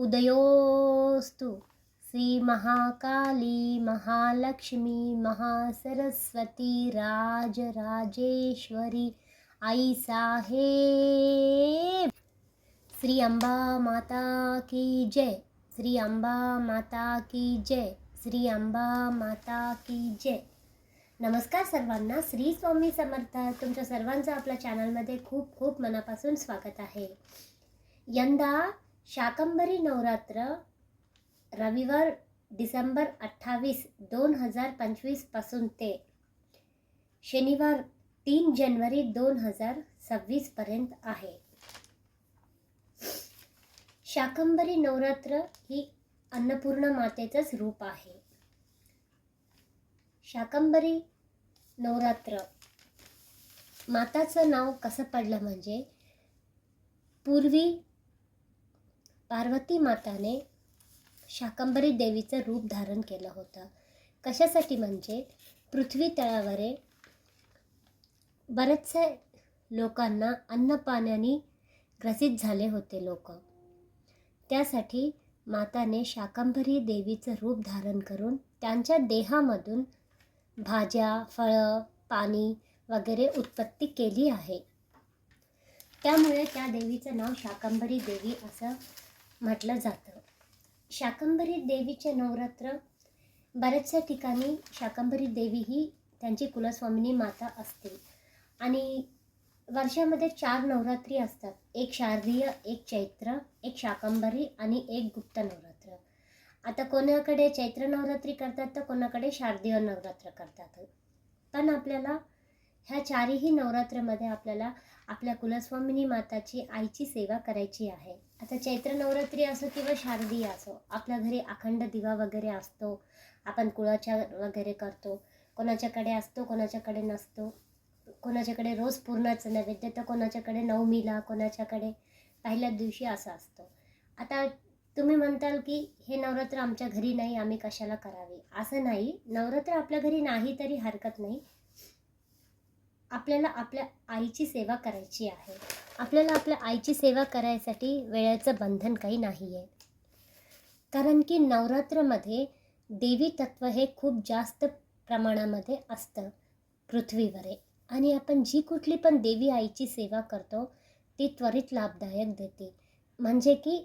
उदयोस्तु। श्रीमहाकाली महालक्ष्मी महासरस्वती राजराजेश्वरी आई साहेब। श्री अंबा माता की जय। श्री अंबा माता की जय। श्री अंबा माता की जय। नमस्कार सर्वांना श्री स्वामी समर्थ. तुमच्या सर्वांचं आपल्या चॅनलमध्ये खूप खूप मनापासून स्वागत आहे. यंदा शाकंभरी नवरात्र रविवार डिसेंबर अठ्ठावीस दोन हजार पंचवीसपासून ते शनिवार तीन जानेवारी दोन हजार सव्वीसपर्यंत आहे. शाकंभरी नवरात्र ही अन्नपूर्ण मातेचंच रूप आहे. शाकंभरी नवरात्र माताचं नाव कसं पडलं म्हणजे पूर्वी पार्वती माताने शाकंभरी देवीचं रूप धारण केलं होतं. कशासाठी म्हणजे? पृथ्वी तळावर बरेचसे लोकांना अन्नपाण्याने ग्रसित झाले होते लोक. त्यासाठी माताने शाकंभरी देवीचं रूप धारण करून त्यांच्या देहामधून भाज्या फळं पाणी वगैरे उत्पत्ती केली आहे. त्यामुळे त्या देवीचं नाव शाकंभरी देवी असं म्हटलं जातं. शाकंभरी देवीचे नवरात्र. बऱ्याचशा ठिकाणी शाकंभरी देवी ही त्यांची कुलस्वामिनी माता असते. आणि वर्षामध्ये चार नवरात्री असतात. एक शारदीय एक चैत्र एक शाकंभरी आणि एक गुप्त नवरात्र. आता कोणाकडे चैत्र नवरात्री करतात तर कोणाकडे शारदीय नवरात्र करतात. पण आपल्याला ह्या चारही नवरात्रमध्ये आपल्याला आपल्या कुलस्वामिनी माताची आईची सेवा करायची आहे. आता चैत्र नवरात्री असो किंवा शारदीय असो आपल्या घरी अखंड दिवा वगैरे असतो. आपण कुळाच्या वगैरे करतो. कोणाच्याकडे असतो कोणाच्याकडे नसतो. कोणाच्याकडे रोज पूर्णाचं नैवेद्य तर कोणाच्याकडे नवमीला कोणाच्याकडे पहिल्या दिवशी असं असतो. आता तुम्ही म्हणताल की हे नवरात्र आमच्या घरी नाही आम्ही कशाला करावे? असं नाही. नवरात्र आपल्या घरी नाही तरी हरकत नाही. आपल्याला आपल्या आईची सेवा करायची आहे. आपल्याला आपल्या आईची सेवा करायसाठी वेळेचं बंधन काही नाही आहे कारण की नवरात्रमध्ये देवी तत्व हे खूप जास्त प्रमाणामध्ये असतं पृथ्वीवर. आणि आपण जी कुठली पण देवी आईची सेवा करतो ती त्वरित लाभदायक देते. म्हणजे की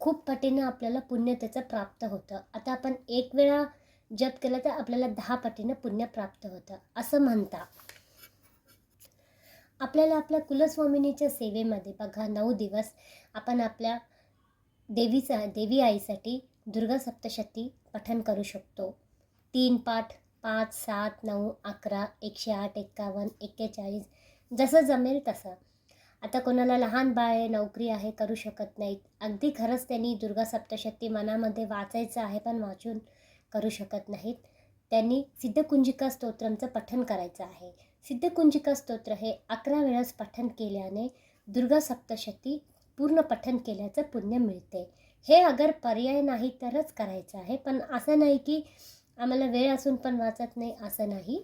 खूप पटीनं आपल्याला पुण्य त्याचं प्राप्त होतं. आता आपण एक वेळा जप केलं तर आपल्याला दहा पटीनं पुण्य प्राप्त होतं. असं म्हणता. आपल्याला आपल्या कुलस्वामिनीच्या सेवेमध्ये बघा नऊ दिवस आपण आपल्या देवीचा देवी आईसाठी दुर्गा सप्तशती पठन करू शकतो. तीन पाठ पाच सात नऊ अकरा एकशे आठ एक्कावन्न एक्केचाळीस जसं जमेल तसं. आता कोणाला लहान बाळ आहे नोकरी आहे करू शकत नाहीत. अगदी खरंच त्यांनी दुर्गा सप्तशती मनामध्ये वाचायचं आहे पण वाचून करू शकत नाहीत. त्यांनी सिद्धकुंजिका स्तोत्रमचं पठण करायचं आहे. सिद्धकुंजिका स्तोत्र हे अकरा वेळास पठण केल्याने दुर्गा सप्तशती पूर्ण पठण केल्याचं पुण्य मिळते. हे अगर पर्याय नाही तरच करायचं आहे पण असं नाही की आम्हाला वेळ असून पण वाचत नाही असं नाही.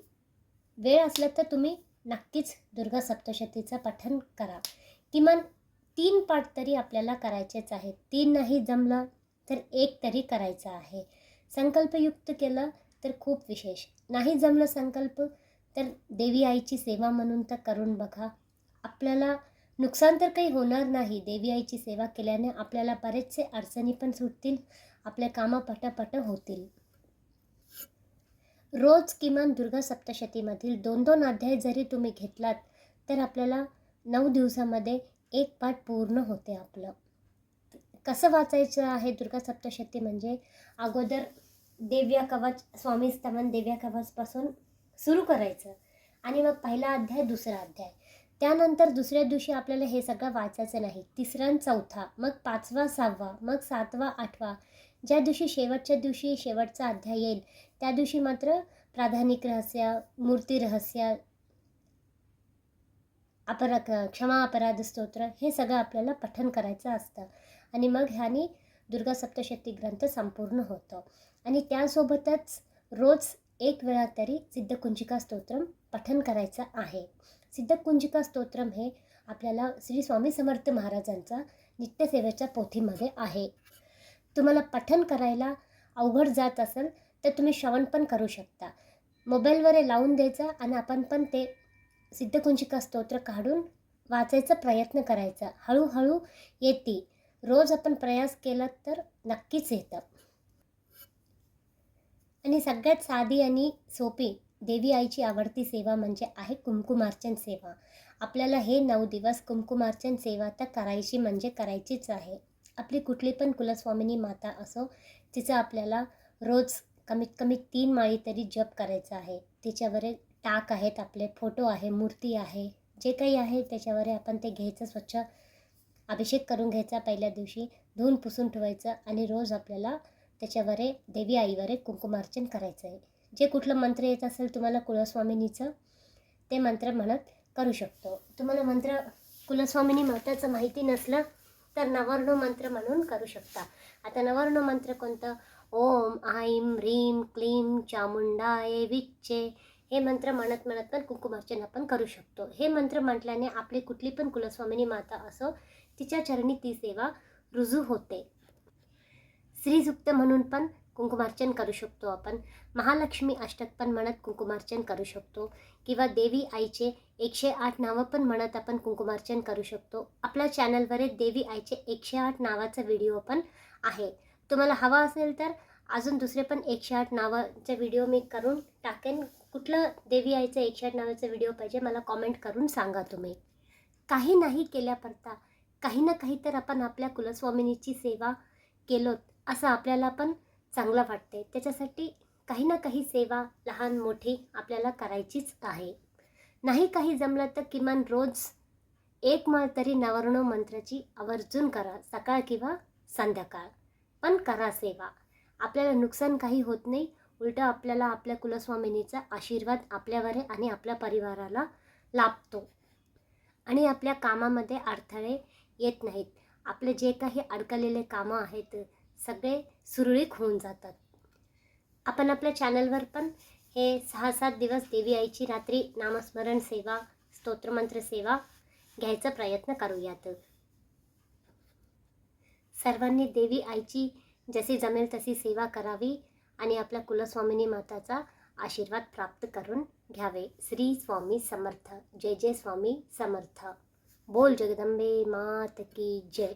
वेळ असला तर तुम्ही नक्कीच दुर्गा सप्तशतीचं पठण करा. किमान तीन पाठ तरी आपल्याला करायचेच आहेत. तीन नाही जमलं तर एक तरी करायचं आहे. संकल्पयुक्त केलं तर खूप विशेष. नाही जमलं संकल्प तर देवी आईची सेवा म्हणून तर करून बघा. आपल्याला नुकसान तर काही होणार नाही. देवी आईची सेवा केल्याने आपल्याला बरेचसे अडचणी पण सुटतील आपल्या कामं पटापट होतील. रोज किमान दुर्गा सप्तशतीमधील दोन दोन अध्याय जरी तुम्ही घेतलात तर आपल्याला नऊ दिवसामध्ये एक पाठ पूर्ण होते आपलं. कसं वाचायचं आहे दुर्गा सप्तशती म्हणजे? अगोदर देव्या कवच स्वामी स्तवन देव्या कवचपासून सुरू करायचं. आणि मग पहिला अध्याय दुसरा अध्याय. त्यानंतर दुसऱ्या दिवशी आपल्याला हे सगळं वाचायचं नाही. तिसरा आणि चौथा मग पाचवा सहावा मग सातवा आठवा. ज्या दिवशी शेवटच्या दिवशी शेवटचा अध्याय येईल त्या दिवशी मात्र प्राधानिक रहस्य मूर्ती रहस्य अपर क्षमा अपराध स्तोत्र हे सगळं आपल्याला पठन करायचं असतं. आणि मग ह्यानी दुर्गा सप्तशती ग्रंथ संपूर्ण होतं. आणि त्यासोबतच रोज एक वेळा तरी सिद्धकुंजिका स्तोत्रम पठन करायचं आहे. सिद्धकुंजिका स्तोत्रम हे आपल्याला श्री स्वामी समर्थ महाराजांचा नित्यसेवेच्या पोथीमध्ये आहे. तुम्हाला पठन करायला अवघड जात असेल तर तुम्ही श्रवण पण करू शकता. मोबाईलवर लावून द्यायचं आणि आपण पण ते सिद्धकुंजिका स्तोत्र काढून वाचायचा प्रयत्न करायचा. हळूहळू येते. रोज आपण प्रयास केला तर नक्कीच येतं. आणि सगळ्यात साधी आणि सोपी देवी आईची आवडती सेवा म्हणजे आहे कुंकुमार्चन सेवा. आपल्याला हे नऊ दिवस कुंकुमार्चन सेवा तर करायची म्हणजे करायचीच आहे. आपली कुठली पण कुलस्वामिनी माता असो तिचा आपल्याला रोज कमीत कमी तीन माळी तरी जप करायचा आहे. तिच्यावर टाक आहेत आपले फोटो आहे मूर्ती आहे जे काही आहे त्याच्यावर आपण ते घ्यायचं स्वच्छ अभिषेक करून घ्यायचा पहिल्या दिवशी. धुवून पुसून ठेवायचं आणि रोज आपल्याला त्याच्यावर देवी आईवर कुंकुमार्चन करायचं आहे. जे कुठलं मंत्र येत असेल तुम्हाला कुलस्वामिनीचं ते मंत्र म्हणत करू शकतो. तुम्हाला मंत्र कुलस्वामिनी माताचं माहिती नसलं तर नवर्ण मंत्र म्हणून करू शकता. आता नवर्ण मंत्र कोणतं? ओम आईम ह्रीम क्लीम चामुंडाय विच्चे हे मंत्र म्हणत म्हणत पण कुंकुमार्चन आपण करू शकतो. हे मंत्र म्हटल्याने आपली कुठली पण कुलस्वामिनी माता असो तिच्या चरणी ती सेवा रुजू होते. श्रीसुक्त म्हणून पण कुंकुमार्चन करू शकतो आपण. महालक्ष्मी अष्टक पण म्हणत कुंकुमार्चन करू शकतो. किंवा देवी आईचे एकशे आठ नावं पण म्हणत आपण कुंकुमार्चन करू शकतो. आपल्या चॅनलवर देवी आईचे एकशे आठ नावाचा व्हिडिओ पण आहे. तुम्हाला हवा असेल तर अजून दुसरे पण एकशे आठ नावाचे व्हिडिओ मी करून टाकेन. कुठलं देवी आईचं एकशे आठ नावाचा व्हिडिओ पाहिजे मला कॉमेंट करून सांगा तुम्ही. काही नाही केल्याकरता काही ना काही तर आपण आपल्या कुलस्वामिनीची सेवा केलोत. असं आपल्याला पण चांगलं वाटते त्याच्यासाठी काही ना काही सेवा लहान मोठी आपल्याला करायचीच आहे. नाही काही जमलं तर किमान रोज एक माळ तरी नवर्ण मंत्राची आवर्जून करा. सकाळ किंवा संध्याकाळ. पण करा सेवा. आपल्याला नुकसान काही होत नाही. उलटं आपल्याला आपल्या कुलस्वामिनीचा आशीर्वाद आपल्यावर आहे आणि आपल्या परिवाराला लाभतो. आणि आपल्या कामामध्ये अडथळे येत नाहीत. आपले जे काही अडकलेले कामं आहेत सगळे सुरळीत होऊन जातात. आपण आपल्या चॅनलवर पण हे सहा सात दिवस देवी आईची रात्री नामस्मरण सेवा स्तोत्रमंत्र सेवा घ्यायचा प्रयत्न करूयात. सर्वांनी देवी आईची जशी जमेल तशी सेवा करावी आणि आपल्या कुलस्वामिनी माताचा आशीर्वाद प्राप्त करून घ्यावे. श्री स्वामी समर्थ. जय जय स्वामी समर्थ. बोल जगदंबे मात की जय.